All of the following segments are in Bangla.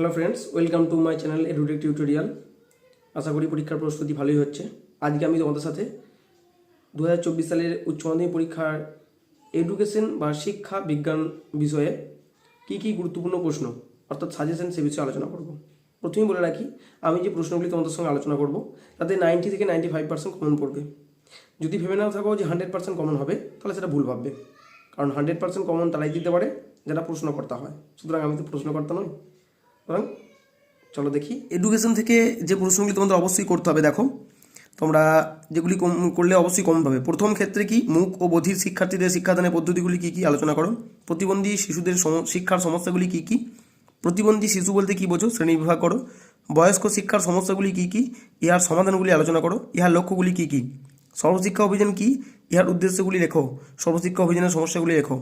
Hello friends welcome to my channel edutech tutorial আশা করি পরীক্ষার প্রস্তুতি ভালোই হচ্ছে। আজকে আমি তোমাদের সাথে দু হাজার চব্বিশ সালের উচ্চ মাধ্যমিক পরীক্ষার এডুকেশন বা শিক্ষা বিজ্ঞান বিষয়ে কী কী গুরুত্বপূর্ণ প্রশ্ন, অর্থাৎ সাজেশন সে বিষয়ে আলোচনা করব। প্রথমেই বলে রাখি, আমি যে প্রশ্নগুলি তোমাদের সঙ্গে আলোচনা করব, তাতে নাইনটি থেকে নাইনটি ফাইভ পার্সেন্ট কমন পড়বে। যদি ভেবে না থাকো যে হান্ড্রেড পার্সেন্ট কমন হবে, তাহলে সেটা ভুল ভাববে। কারণ হান্ড্রেড পার্সেন্ট কমন তারাই দিতে পারে যারা প্রশ্নকর্তা হয়। সুতরাং আমি তো প্রশ্নকর্তা নই। সুতরাং চলো দেখি। এডুকেশন থেকে যে প্রশ্নগুলি তোমাদের অবশ্যই করতে হবে, দেখো। তোমরা যেগুলি কম, করলে অবশ্যই কম পাবে। প্রথম ক্ষেত্রে কি? মুখ ও বধির শিক্ষার্থীদের শিক্ষাদানের পদ্ধতিগুলি কী কী? আলোচনা করো। প্রতিবন্ধী শিশুদের শিক্ষার সমস্যাগুলি কী কী? প্রতিবন্ধী শিশু বলতে কী বোঝো? শ্রেণি বিভাগ করো। বয়স্ক শিক্ষার সমস্যাগুলি কী কী? ইহার সমাধানগুলি আলোচনা করো। ইহার লক্ষ্যগুলি কী কী? সর্বশিক্ষা অভিযান কী? ইহার উদ্দেশ্যগুলি লেখো। সর্বশিক্ষা অভিযানের সমস্যাগুলি লেখো।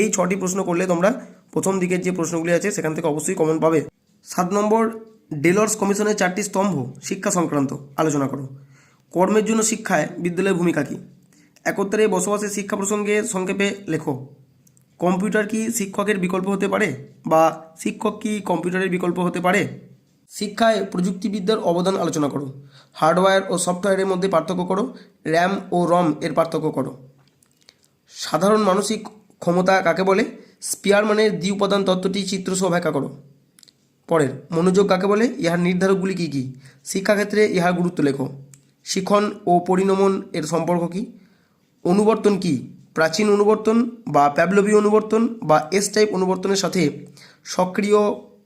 এই ছটি প্রশ্ন করলে তোমরা প্রথম দিকের যে প্রশ্নগুলি আছে, সেখান থেকে অবশ্যই কমন পাবে। সাত নম্বর, ডেলর্স কমিশনের চারটি স্তম্ভ, শিক্ষা সংক্রান্ত, আলোচনা করো। কর্মের জন্য শিক্ষায় বিদ্যালয়ের ভূমিকা কী? একত্রে বসবাসের শিক্ষা প্রসঙ্গে সংক্ষেপে লেখো। কম্পিউটার কি শিক্ষকের বিকল্প হতে পারে বা শিক্ষক কি কম্পিউটারের বিকল্প হতে পারে? শিক্ষায় প্রযুক্তিবিদ্যার অবদান আলোচনা করো। হার্ডওয়্যার ও সফটওয়্যারের মধ্যে পার্থক্য করো। র্যাম ও রম এর পার্থক্য করো। সাধারণ মানসিক ক্ষমতা কাকে বলে? স্পিয়ারম্যানের দ্বি উপাদান তত্ত্বটি চিত্রসহ ব্যাখ্যা করো। পরের, মনোযোগ কাকে বলে? ইহার নির্ধারকগুলি কী কী? শিক্ষাক্ষেত্রে ইহার গুরুত্ব লেখো। শিখন ও পরিণমন এর সম্পর্ক কী? অনুবর্তন কি? প্রাচীন অনুবর্তন বা প্যাবলবি অনুবর্তন বা এস টাইপ অনুবর্তনের সাথে সক্রিয়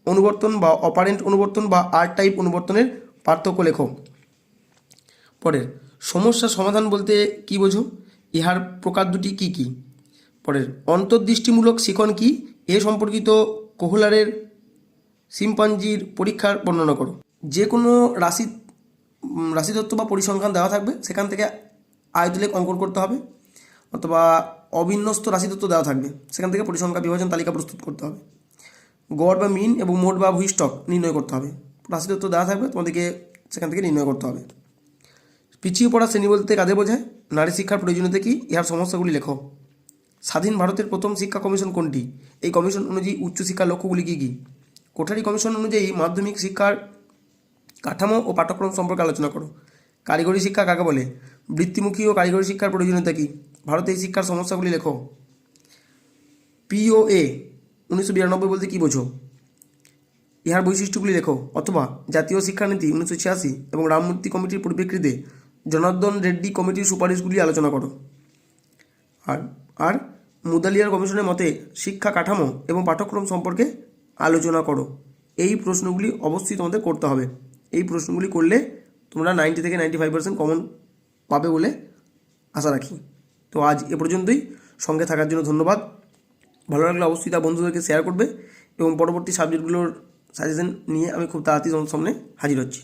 অনুবর্তন বা অপারেন্ট অনুবর্তন বা আর টাইপ অনুবর্তনের পার্থক্য লেখো। পরের, সমস্যা সমাধান বলতে কি বোঝো? ইহার প্রকার দুটি কি কি? পরের, অন্তর্দৃষ্টিমূলক শিখন কি? এ সম্পর্কিত কোহলারের শিম্পাঞ্জির পরীক্ষার বর্ণনা করো। যে কোনো রাশি রাশিতত্ত্ব বা পরিসংখ্যান দেওয়া থাকবে, সেখান থেকে আয়তলেখ অঙ্কন করতে হবে, অথবা অবিন্যস্ত রাশিতত্ত্ব দেওয়া থাকবে, সেখান থেকে পরিসংখ্যা বিভাজন তালিকা প্রস্তুত করতে হবে। গড় বা মিন এবং মোট বা ভূস্টক নির্ণয় করতে হবে। রাশিতত্ত্ব দেওয়া থাকবে, তোমাদেরকে সেখান থেকে নির্ণয় করতে হবে। পিছিয়ে পড়া শ্রেণি বলতে কাদের বোঝায়? নারী শিক্ষার প্রয়োজনীয়তা কি? ইহার সমস্যাগুলি লেখো। স্বাধীন ভারতের প্রথম শিক্ষা কমিশন কোনটি? এই কমিশন অনুযায়ী উচ্চশিক্ষার লক্ষ্যগুলি কী কী? কোঠারি কমিশন অনুযায়ী মাধ্যমিক শিক্ষার কাঠামো ও পাঠ্যক্রম সম্পর্কে আলোচনা করো। কারিগরি শিক্ষা কাকে বলে? বৃত্তিমুখী ও কারিগরি শিক্ষার প্রয়োজনীয়তা কী? ভারতে এই শিক্ষার সমস্যাগুলি লেখো। পিওএ উনিশশো বিরানব্বই বলতে কী বোঝো? ইহার বৈশিষ্ট্যগুলি লেখো। অথবা জাতীয় শিক্ষানীতি উনিশশো ছিয়াশি এবং রামমূর্তি কমিটির পরিপ্রেক্ষিতে জনার্দন রেড্ডি কমিটির সুপারিশগুলি আলোচনা করো। আর আর মুদালিয়ার কমিশনের মতে শিক্ষা কাঠামো এবং পাঠ্যক্রম সম্পর্কে আলোচনা করো। এই প্রশ্নগুলি অবশ্যই তোমাদের করতে হবে। এই প্রশ্নগুলি করলে তোমরা নাইনটি থেকে নাইনটি ফাইভ পার্সেন্ট কমন পাবে বলে আশা রাখি। তো আজ এ পর্যন্তই। সঙ্গে থাকার জন্য ধন্যবাদ। ভালো লাগলে অবশ্যই তা বন্ধুদেরকে শেয়ার করবে এবং পরবর্তী সাবজেক্টগুলোর সাজেশন নিয়ে আমি খুব তাড়াতাড়ি সামনে হাজির হচ্ছি।